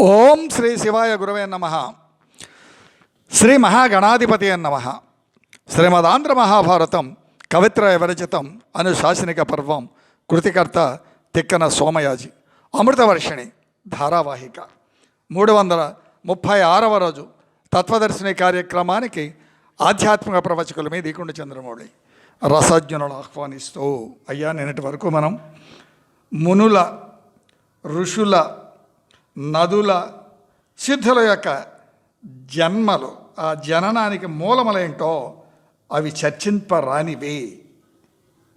ఓం శ్రీ శివాయ గురవే నమ. శ్రీ మహాగణాధిపతి నమ. శ్రీమదాంధ్ర మహాభారతం కవిత్ర విరచితం అనుశాసనిక పర్వం కృతికర్త తిక్కన సోమయాజి. అమృతవర్షిణి ధారావాహిక. మూడు వందల ముప్పై ఆరవ రోజు తత్వదర్శిని కార్యక్రమానికి ఆధ్యాత్మిక ప్రవచకుల మీద ఈకుండ చంద్రమౌళి. రసజ్ఞులను ఆహ్వానిస్తూ అయ్యా నిన్నటి వరకు మనం మునుల ఋషుల నదుల సిద్ధుల యొక్క జన్మలు ఆ జననానికి మూలములేంటో అవి చర్చింపరానివి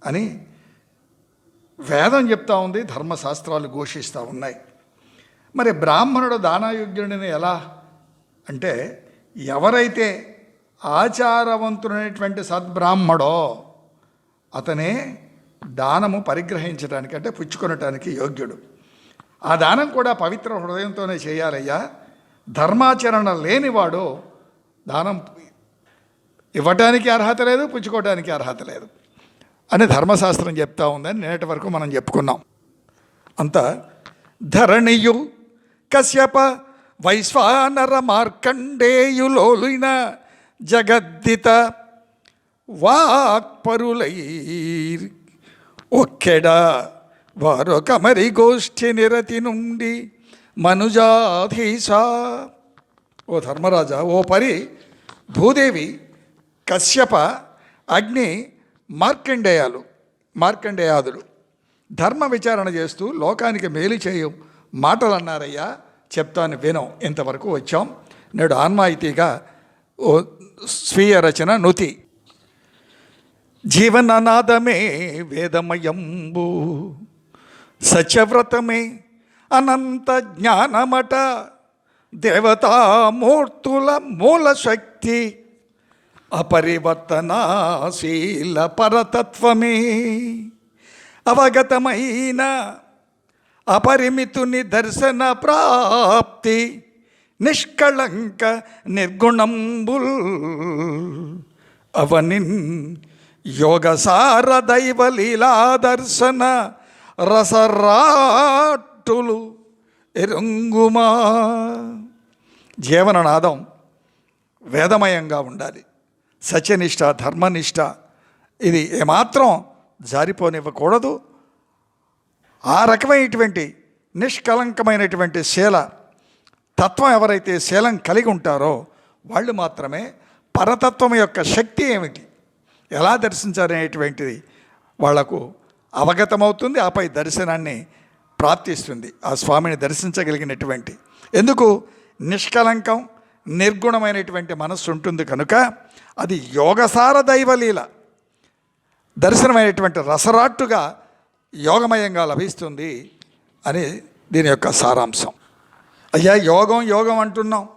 అని వేదం చెప్తా ఉంది ధర్మశాస్త్రాలు ఘోషిస్తూ ఉన్నాయి. మరి బ్రాహ్మణుడు దానాయోగ్యుడిని ఎలా? అంటే ఎవరైతే ఆచారవంతుడైనటువంటి సద్బ్రాహ్మడో అతనే దానము పరిగ్రహించడానికి అంటే పుచ్చుకొనటానికి యోగ్యుడు. ఆ దానం కూడా పవిత్ర హృదయంతోనే చేయాలయ్యా. ధర్మాచరణ లేనివాడు దానం ఇవ్వటానికి అర్హత లేదు పుచ్చుకోవడానికి అర్హత లేదు అని ధర్మశాస్త్రం చెప్తా ఉందని నేటి వరకు మనం చెప్పుకున్నాం. అంత ధరణియు కశ్యప వైశ్వానర మార్కండేయులోలున జగద్దిత వాక్పరులై ఒక్కెడ వారొక మరి గోష్ఠి నిరతి నుండి మనుజాధీశ. ఓ ధర్మరాజా ఓ పరి భూదేవి కశ్యప అగ్ని మార్కండేయాలు మార్కండేయాదులు. ధర్మ విచారణ చేస్తూ లోకానికి మేలు చేయు మాటలు అన్నారయ్యా చెప్తాను వినం. ఇంతవరకు వచ్చాం. నేడు ఆన్మాయితీగా ఓ స్వీయ రచన నుతి. జీవననాదమే వేదమయంబు. సత్యవ్రతమే అనంత జ్ఞానమట దేవతామూర్తుల మూల శక్తి అపరివర్తనాశీల పరతత్వమే. అవగతమైన అపరిమితుని దర్శన ప్రాప్తి నిష్కళంక నిర్గుణంబుల్ అవనిన్ యోగసార దైవ లీలా దర్శన రసరాట్టులు ఎరుంగుమా. జీవననాదం వేదమయంగా ఉండాలి. సత్యనిష్ట ధర్మనిష్ట ఇది ఏమాత్రం జారిపోనివ్వకూడదు. ఆ రకమైనటువంటి నిష్కలంకమైనటువంటి శీల తత్వం ఎవరైతే శీలం కలిగి ఉంటారో వాళ్ళు మాత్రమే పరతత్వం యొక్క శక్తి ఏమిటి? ఎలా దర్శించారనేటువంటిది వాళ్ళకు అవగతమవుతుంది ఆపై దర్శనాన్ని ప్రాప్తిస్తుంది ఆ స్వామిని దర్శించగలిగినటువంటి. ఎందుకు? నిష్కలంకం నిర్గుణమైనటువంటి మనస్సు ఉంటుంది కనుక అది యోగసార దైవలీల. దర్శనమైనటువంటి రసరాట్టుగా యోగమయంగా లభిస్తుంది అని దీని యొక్క సారాంశం. అయ్యా యోగం యోగం అంటున్నాం.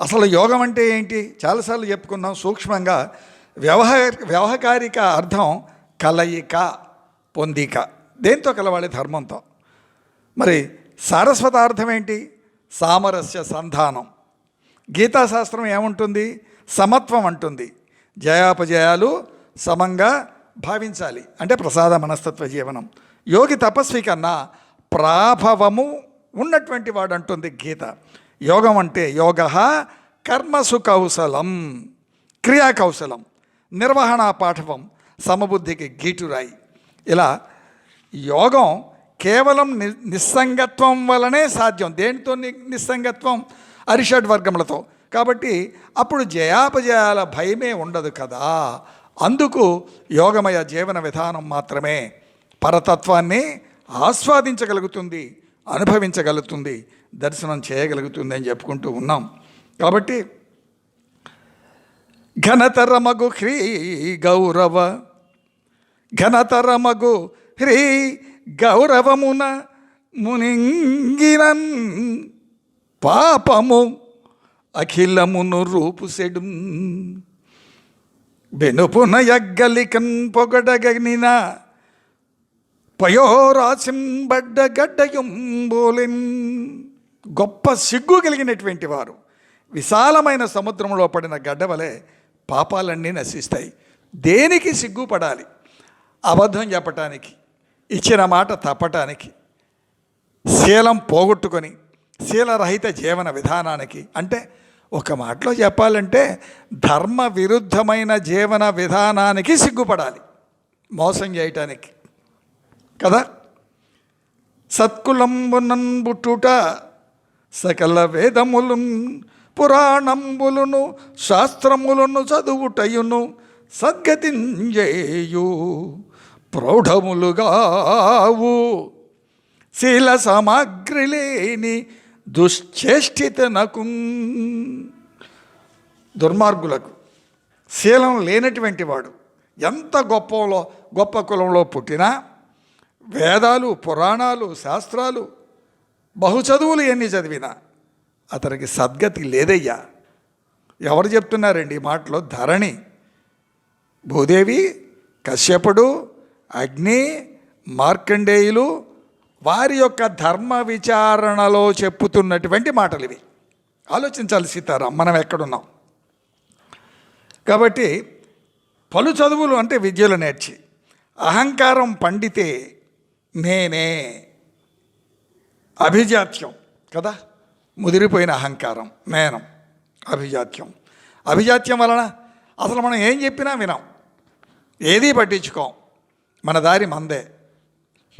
అసలు యోగం అంటే ఏంటి? చాలాసార్లు చెప్పుకున్నాం సూక్ష్మంగా. వ్యవహార వ్యవహారిక అర్థం కలయిక. పొందిక. దేంతో కలవాలి ధర్మంతో? మరి సారస్వత అర్థం ఏంటి సామరస్య సంధానం. గీతాశాస్త్రం ఏముంటుంది? సమత్వం అంటుంది. జయాపజయాలు సమంగా భావించాలి. అంటే ప్రసాద మనస్తత్వ జీవనం. యోగి తపస్వి కన్నా ప్రాభవము ఉన్నటువంటి వాడు అంటుంది గీత. యోగం అంటే యోగ కర్మసు కౌశలం. క్రియాకౌశలం. నిర్వహణ పాఠవం. సమబుద్ధికి గీటురాయి. ఇలా యోగం కేవలం ని నిస్సంగత్వం వలనే సాధ్యం. దేనితో ని- నిస్సంగత్వం? అరిషడ్ వర్గములతో. కాబట్టి అప్పుడు జయాపజయాల భయమే ఉండదు కదా. అందుకు యోగమయ జీవన విధానం మాత్రమే పరతత్వాన్ని ఆస్వాదించగలుగుతుంది అనుభవించగలుగుతుంది దర్శనం చేయగలుగుతుంది అని చెప్పుకుంటూ ఉన్నాం. కాబట్టి ఘనతరమగు హ్రీ గౌరవ ఘనతరమగు హ్రీ గౌరవమున మునింగినన్ పాపము అఖిలమును రూపుసెడు బెనుపున యగ్గలికన్ పొగడగనిన పయోరాసింబడ్డ గడ్డయుంబోలిన్ గొప్ప సిగ్గు కలిగినటువంటి వారు. విశాలమైన సముద్రంలో పడిన గడ్డ వలె పాపాలన్నీ నశిస్తాయి. దేనికి సిగ్గుపడాలి? అబద్ధం చెప్పటానికి ఇచ్చిన మాట తప్పటానికి శీలం పోగొట్టుకొని శీలరహిత జీవన విధానానికి అంటే ఒక మాటలో చెప్పాలంటే ధర్మ విరుద్ధమైన జీవన విధానానికి సిగ్గుపడాలి. మోసం చేయటానికి. కదా? సత్కులంబునన్ సకల వేదములు పురాణంబులను శాస్త్రములను చదువుటయును సద్గతింజేయు. ప్రౌఢములుగావు. శీల సామాగ్రి లేని దుశ్చేష్టితనకు దుర్మార్గులకు శీలం లేనటువంటి వాడు ఎంత గొప్పలో గొప్ప కులంలో పుట్టినా వేదాలు పురాణాలు శాస్త్రాలు బహు చదువులు ఎన్ని చదివినా అతనికి సద్గతి లేదయ్యా. ఎవరు చెప్తున్నారండి ఈ మాటలో? ధరణి భూదేవి కశ్యపుడు అగ్ని మార్కండేయులు వారి యొక్క ధర్మ విచారణలో చెప్పుతున్నటువంటి మాటలు ఇవి. ఆలోచించాలి సీతారాం మనం ఎక్కడున్నాం? కాబట్టి పలు చదువులు అంటే విద్యలు నేర్చి అహంకారం పండితే నేనే అభిజాత్యం కదా? ముదిరిపోయిన అహంకారం మేనం అభిజాత్యం. అభిజాత్యం వలన అసలు మనం ఏం చెప్పినా వినాం. ఏదీ పట్టించుకోం. మన దారి మందే.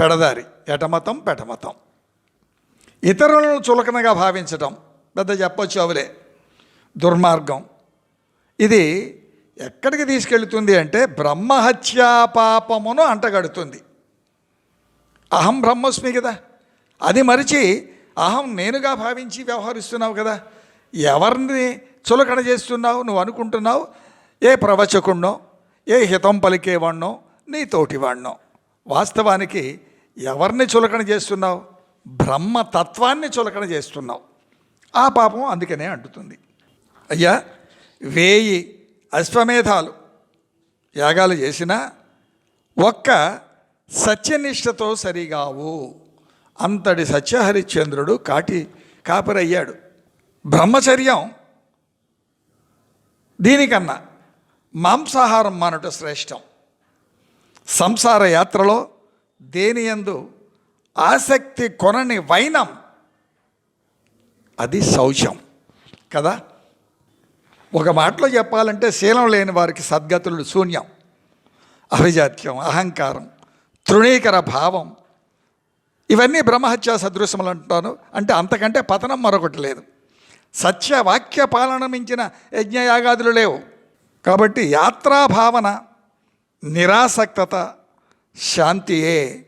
పెడదారి. ఎటమతం పెటమతం. ఇతరులను చులకనగా భావించటం. పెద్ద చెప్పొచ్చు అవులే. దుర్మార్గం. ఇది ఎక్కడికి తీసుకెళ్తుంది అంటే బ్రహ్మహత్యా పాపమును అంటగడుతుంది. అహం బ్రహ్మస్మి కదా. అది మరిచి అహం నేనుగా భావించి వ్యవహరిస్తున్నావు కదా. ఎవరిని చులకన చేస్తున్నావు? నువ్వు అనుకుంటున్నావు? ఏ ప్రవచకుణ్ణో? ఏ హితం పలికేవాణ్ణో? నీ తోటివాణ్ణో వాస్తవానికి ఎవరిని చులకన చేస్తున్నావు? బ్రహ్మతత్వాన్ని చులకన చేస్తున్నావు. ఆ పాపం అందుకనే అంటుతుంది. అయ్యా వేయి అశ్వమేధాలు. యాగాలు చేసినా ఒక్క సత్యనిష్టతో సరిగావు. అంతటి సత్యహరిశ్చంద్రుడు కాటి కాపరయ్యాడు. బ్రహ్మచర్యం దీనికన్నా మాంసాహారం మానుట శ్రేష్టం. సంసార యాత్రలో దేనియందు ఆసక్తి కొనని వైనం అది శౌచం కదా? ఒక మాటలో చెప్పాలంటే శీలం లేని వారికి సద్గతులు శూన్యం అభిజాత్యం అహంకారం తృణీకర భావం ఇవన్నీ బ్రహ్మహత్యా సదృశ్యములు అంటాను. అంటే అంతకంటే పతనం మరొకటి లేదు. సత్య వాక్య పాలన మించిన యజ్ఞయాగాదులు లేవు. కాబట్టి యాత్రాభావన నిరాసక్తత శాంతియే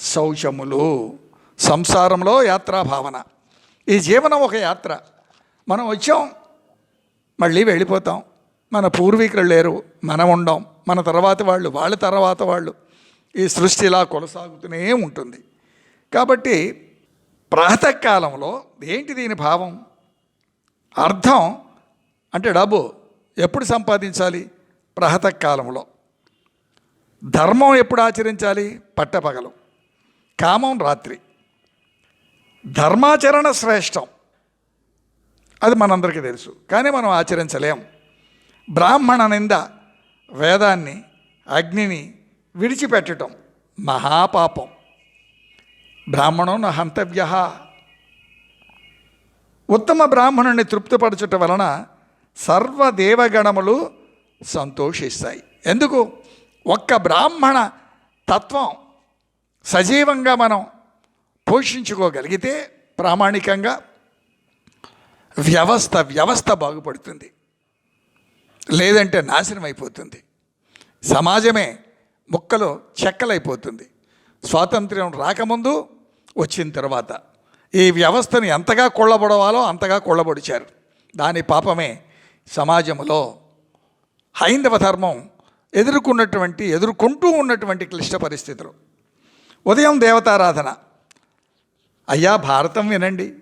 శౌచములు. సంసారంలో యాత్రాభావన ఈ జీవనం ఒక యాత్ర. మనం వచ్చాం మళ్ళీ వెళ్ళిపోతాం. మన పూర్వీకులు లేరు మనం ఉండం. మన తర్వాత వాళ్ళు వాళ్ళ తర్వాత వాళ్ళు. ఈ సృష్టి ఇలా కొనసాగుతూనే ఉంటుంది. కాబట్టి ప్రాతకాలంలో ఏంటి దీని భావం? అర్థం అంటే డబ్బు. ఎప్పుడు సంపాదించాలి? ప్రాతకాలంలో. ధర్మం ఎప్పుడు ఆచరించాలి? పట్టపగలు. కామం రాత్రి. ధర్మాచరణ శ్రేష్టం. అది మనందరికీ తెలుసు. కానీ మనం ఆచరించలేం. బ్రాహ్మణ నింద వేదాన్ని అగ్నిని విడిచిపెట్టడం మహాపాపం. బ్రాహ్మణం హంతవ్య. ఉత్తమ బ్రాహ్మణుని తృప్తిపరచుట వలన సర్వదేవగణములు సంతోషిస్తాయి. ఎందుకు? ఒక్క బ్రాహ్మణ తత్వం సజీవంగా మనం పోషించుకోగలిగితే ప్రామాణికంగా వ్యవస్థ వ్యవస్థ బాగుపడుతుంది. లేదంటే నాశనం అయిపోతుంది సమాజమే ముక్కలు చెక్కలైపోతుంది. స్వాతంత్ర్యం రాకముందు వచ్చిన తర్వాత ఈ వ్యవస్థను ఎంతగా కొళ్ళబడవాలో అంతగా కొళ్ళబడిచారు. దాని పాపమే సమాజంలో హైందవ ధర్మం ఎదుర్కొన్నటువంటి ఎదుర్కొంటూ ఉన్నటువంటి క్లిష్ట పరిస్థితులు. ఉదయం దేవతారాధన. అయ్యా భారతం వినండి.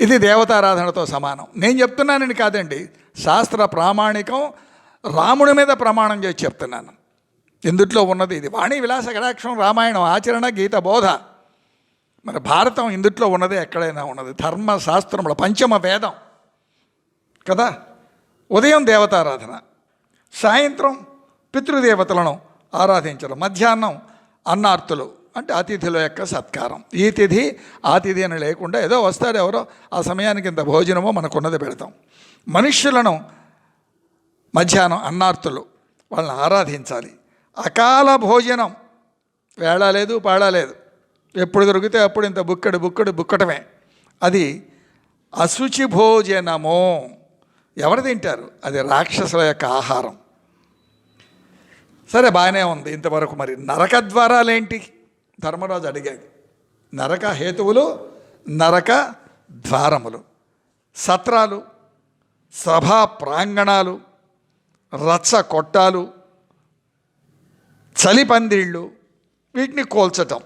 ఇది దేవతారాధనతో సమానం. నేను చెప్తున్నానని కాదండి. శాస్త్ర ప్రామాణికం రాముడి మీద ప్రమాణం చేసి చెప్తున్నాను. ఇందుట్లో ఉన్నది ఇది. వాణి విలాస కటాక్షం రామాయణం ఆచరణ గీత బోధ. మరి భారతం ఇందుట్లో ఉన్నది ఎక్కడైనా ఉన్నది. ధర్మ శాస్త్రముల పంచమ వేదం. కదా? ఉదయం దేవతారాధన. సాయంత్రం పితృదేవతలను ఆరాధించడం. మధ్యాహ్నం అన్నార్తులు అంటే అతిథుల యొక్క సత్కారం. ఈ తిథి ఆ తిథి అని లేకుండా ఏదో వస్తారు ఎవరో ఆ సమయానికి ఇంత భోజనమో మనకున్నది పెడతాం. మనుష్యులను మధ్యాహ్నం అన్నార్తులు వాళ్ళని ఆరాధించాలి. అకాల భోజనం. వేళ లేదు ఎప్పుడు దొరికితే అప్పుడు ఇంత బుక్కడు బుక్కడు బుక్కటమే. అది అశుచి భోజనము. ఎవరు తింటారు? అది రాక్షసుల యొక్క ఆహారం. సరే బాగానే ఉంది. ఇంతవరకు మరి నరక ద్వారాలేంటి? ధర్మరాజు అడిగాడు. నరక హేతువులు నరక ద్వారములు. సత్రాలు సభా ప్రాంగణాలు రచ్చ కొట్టాలు చలిపందిళ్ళు వీటిని కోల్చటం.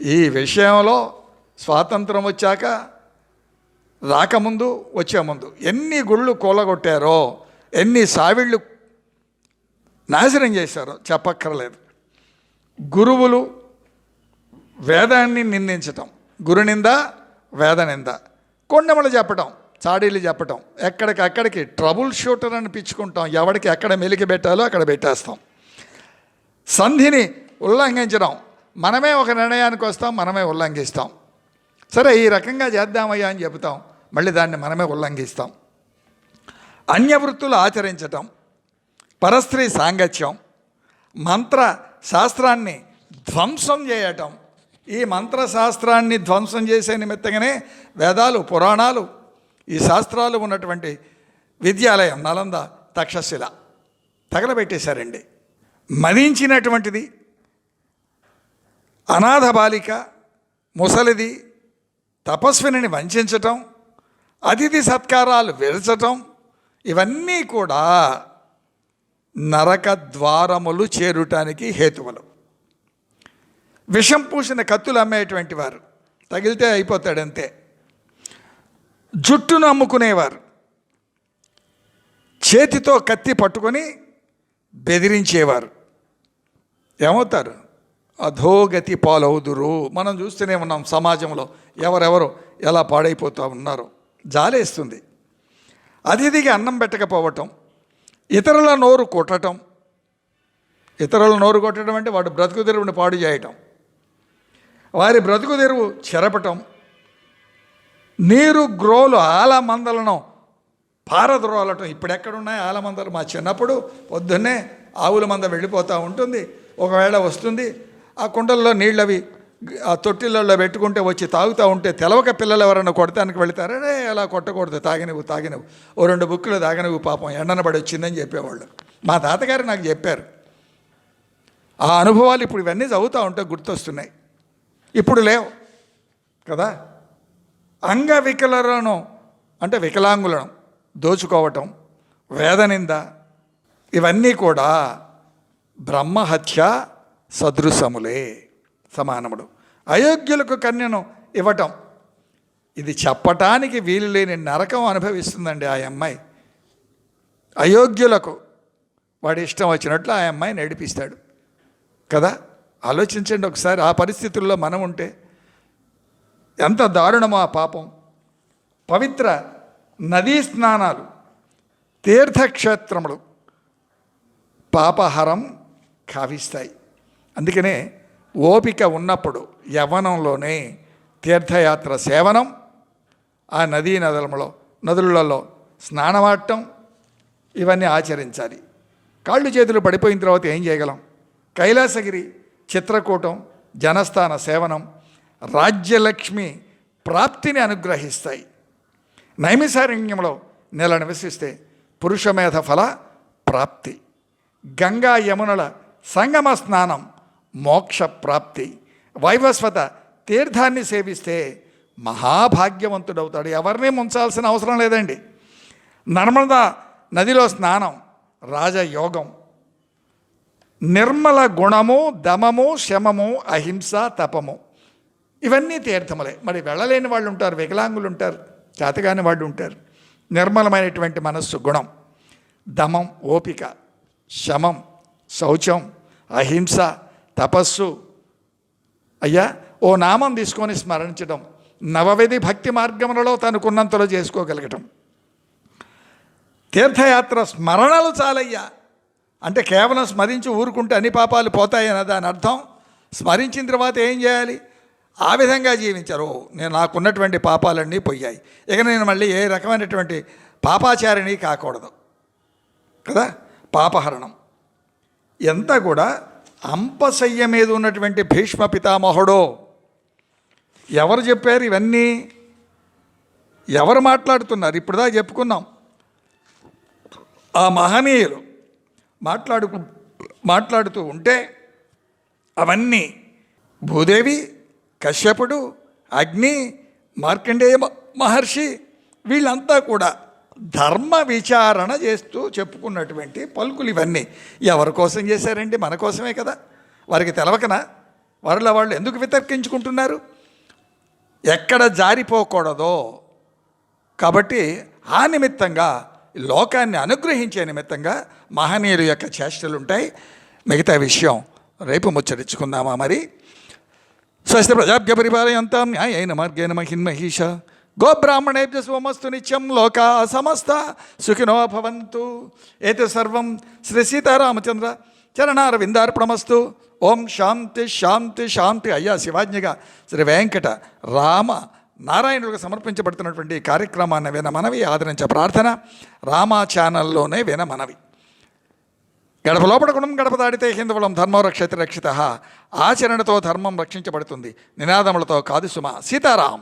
ఈ విషయంలో స్వాతంత్రం వచ్చాక రాకముందు వచ్చే ముందు ఎన్ని గుళ్ళు కూలగొట్టారో ఎన్ని సావిళ్ళు నాశనం చేశారు చెప్పక్కర్లేదు. గురువులు వేదాన్ని నిందించటం గురునింద వేదనింద కొండమలు చెప్పటం చాడీలు చెప్పటం. ఎక్కడికక్కడికి ట్రబుల్ షూటర్ అని పిచ్చుకుంటాం. ఎవడికి ఎక్కడ మెలికి పెట్టాలో అక్కడ పెట్టేస్తాం. సంధిని ఉల్లంఘించడం. మనమే ఒక నిర్ణయానికి వస్తాం మనమే ఉల్లంఘిస్తాం. సరే ఈ రకంగా చేద్దామయ్యా అని చెబుతాం. మళ్ళీ దాన్ని మనమే ఉల్లంఘిస్తాం. అన్యవృత్తులు ఆచరించటం. పరస్త్రీ సాంగత్యం మంత్ర శాస్త్రాన్ని ధ్వంసం చేయటం. ఈ మంత్ర శాస్త్రాన్ని ధ్వంసం చేసే నిమిత్తంగానే వేదాలు పురాణాలు ఈ శాస్త్రాలు ఉన్నటువంటి విద్యాలయం నలంద తక్షశిల తగలబెట్టేశారండి. మదించినటువంటిది అనాథ బాలిక ముసలిది తపస్విని వంచటం అతిథి సత్కారాలు విరచటం ఇవన్నీ కూడా నరక ద్వారములు చేరుటానికి హేతువులు. విషం పూసిన కత్తులు అమ్మేటువంటి వారు. తగిలితే అయిపోతాడంతే. జుట్టును అమ్ముకునేవారు. చేతితో కత్తి పట్టుకొని బెదిరించేవారు. ఏమవుతారు? అధోగతి పాలవుదురు. మనం చూస్తూనే ఉన్నాం సమాజంలో. ఎవరెవరు ఎలా పాడైపోతూ ఉన్నారో. జాలేస్తుంది. అతిథికి అన్నం పెట్టకపోవటం. ఇతరుల నోరు కొట్టటం. ఇతరుల నోరు కొట్టడం అంటే వాడు బ్రతుకు తెరువుని పాడు చేయటం. వారి బ్రతుకు తెరువు చెరపటం. నీరు గ్రోలు ఆలమందలను పారద్రోలటం. ఇప్పుడెక్కడున్నాయి ఆలమందలు? మా చిన్నప్పుడు పొద్దున్నే ఆవుల మంద వెళ్ళిపోతూ ఉంటుంది. ఒకవేళ వస్తుంది ఆ కుండల్లో నీళ్ళవి ఆ తొట్టిలలో పెట్టుకుంటే వచ్చి తాగుతూ ఉంటే తెలవక పిల్లలు ఎవరైనా కొడతానికి వెళితారు? అలా కొట్టకూడదు తాగినవు తాగినవు. ఓ రెండు బుక్కులు తాగినవు పాపం ఎండనబడి వచ్చిందని చెప్పేవాళ్ళు. మా తాతగారు నాకు చెప్పారు. ఆ అనుభవాలు ఇప్పుడు ఇవన్నీ చదువుతూ ఉంటే గుర్తొస్తున్నాయి. ఇప్పుడు లేవు. కదా? అంగవికలను అంటే వికలాంగులను దోచుకోవటం వేదనింద ఇవన్నీ కూడా బ్రహ్మహత్య సదృశములే. సమానముడు. అయోగ్యులకు కన్యను ఇవ్వటం. ఇది చెప్పటానికి వీలు లేని నరకం అనుభవిస్తుందండి ఆ అమ్మాయి. అయోగ్యులకు వాడి ఇష్టం వచ్చినట్లు ఆ అమ్మాయి నడిపిస్తాడు. కదా? ఆలోచించండి ఒకసారి ఆ పరిస్థితుల్లో మనం ఉంటే. ఎంత దారుణమో ఆ పాపం. పవిత్ర నదీ స్నానాలు తీర్థక్షేత్రములు పాపహరం కావిస్తాయి అందుకనే ఓపిక ఉన్నప్పుడు యవ్వనంలోనే తీర్థయాత్ర సేవనం ఆ నదీ నదులలో నదులలో స్నానమాడటం ఇవన్నీ ఆచరించాలి. కాళ్ళు చేతులు పడిపోయిన తర్వాత ఏం చేయగలం? కైలాసగిరి చిత్రకూటం జనస్థాన సేవనం రాజ్యలక్ష్మి ప్రాప్తిని అనుగ్రహిస్తాయి. నైమిసారణ్యంలో నెల నివసిస్తే పురుషమేధ ఫల ప్రాప్తి. గంగా యమునుల సంగమ స్నానం మోక్ష ప్రాప్తి వైవస్వత తీర్థాన్ని సేవిస్తే మహాభాగ్యవంతుడవుతాడు. ఎవరిని ముంచాల్సిన అవసరం లేదండి. నర్మదా నదిలో స్నానం రాజయోగం. నిర్మల గుణము దమము శమము అహింస తపము. ఇవన్నీ తీర్థములే. మరి వెళ్ళలేని వాళ్ళు ఉంటారు వికలాంగులు ఉంటారు చేతగాని వాళ్ళు ఉంటారు. నిర్మలమైనటువంటి మనస్సు గుణం దమం ఓపిక శమం శౌచం అహింస తపస్సు. అయ్యా ఓ నామం తీసుకొని స్మరించడం నవవిధి భక్తి మార్గములలో తనకున్నంతలో చేసుకోగలగటం. తీర్థయాత్ర స్మరణలు చాలయ్యా. అంటే కేవలం స్మరించి ఊరుకుంటే అన్ని పాపాలు పోతాయని దాని అర్థం. స్మరించిన తర్వాత ఏం చేయాలి? ఆ విధంగా జీవించారు. నేను నాకున్నటువంటి పాపాలన్నీ పోయాయి. ఇక నేను మళ్ళీ ఏ రకమైనటువంటి పాపాచారిణి కాకూడదు. కదా? పాపహరణం. ఎంత కూడా అంపశయ్య మీద ఉన్నటువంటి భీష్మ పితామహుడో. ఎవరు చెప్పారు ఇవన్నీ? ఎవరు మాట్లాడుతున్నారు? ఇప్పుడుదా చెప్పుకున్నాం. ఆ మహనీయులు మాట్లాడుకు మాట్లాడుతూ ఉంటే అవన్నీ భూదేవి కశ్యపుడు అగ్ని మార్కండేయ మ- మహర్షి వీళ్ళంతా కూడా ధర్మ విచారణ చేస్తూ చెప్పుకున్నటువంటి పలుకులు ఇవన్నీ. ఎవరి కోసం చేశారండి? మన కోసమే కదా. వారికి తెలవకనా? వారిలో వాళ్ళు ఎందుకు వితర్కించుకుంటున్నారు? ఎక్కడ జారిపోకూడదో. కాబట్టి ఆ నిమిత్తంగా లోకాన్ని అనుగ్రహించే నిమిత్తంగా మహనీయుల యొక్క చేష్టలు ఉంటాయి. మిగతా విషయం రేపు ముచ్చరించుకుందామా మరి? స్వస్థ ప్రజాభ్య పరిపాలయంతా న్యాయైన మార్గేణ మహిన్మహీష. గోబ్రాహ్మణేభ్య సోమస్తు నిత్యం లోకా సమస్త సుఖినో భవంతు. ఏతే సర్వం శ్రీ సీతారామచంద్ర చరణారవిందార్పణమస్తు. ఓం శాంతి శాంతి శాంతి. అయ్యా శివాజ్ఞగా శ్రీ వెంకట రామ నారాయణుడికి సమర్పించబడుతున్నటువంటి కార్యక్రమాన్ని విన మనవి ఆదరించే ప్రార్థన రామా ఛానల్లోనే విన మనవి. గడప లోపల గుణం గడప దాడితే హిందువులం ధర్మం రక్షతి రక్షిత. ఆచరణతో ధర్మం రక్షించబడుతుంది. నినాదములతో కాదు సుమ. సీతారాం.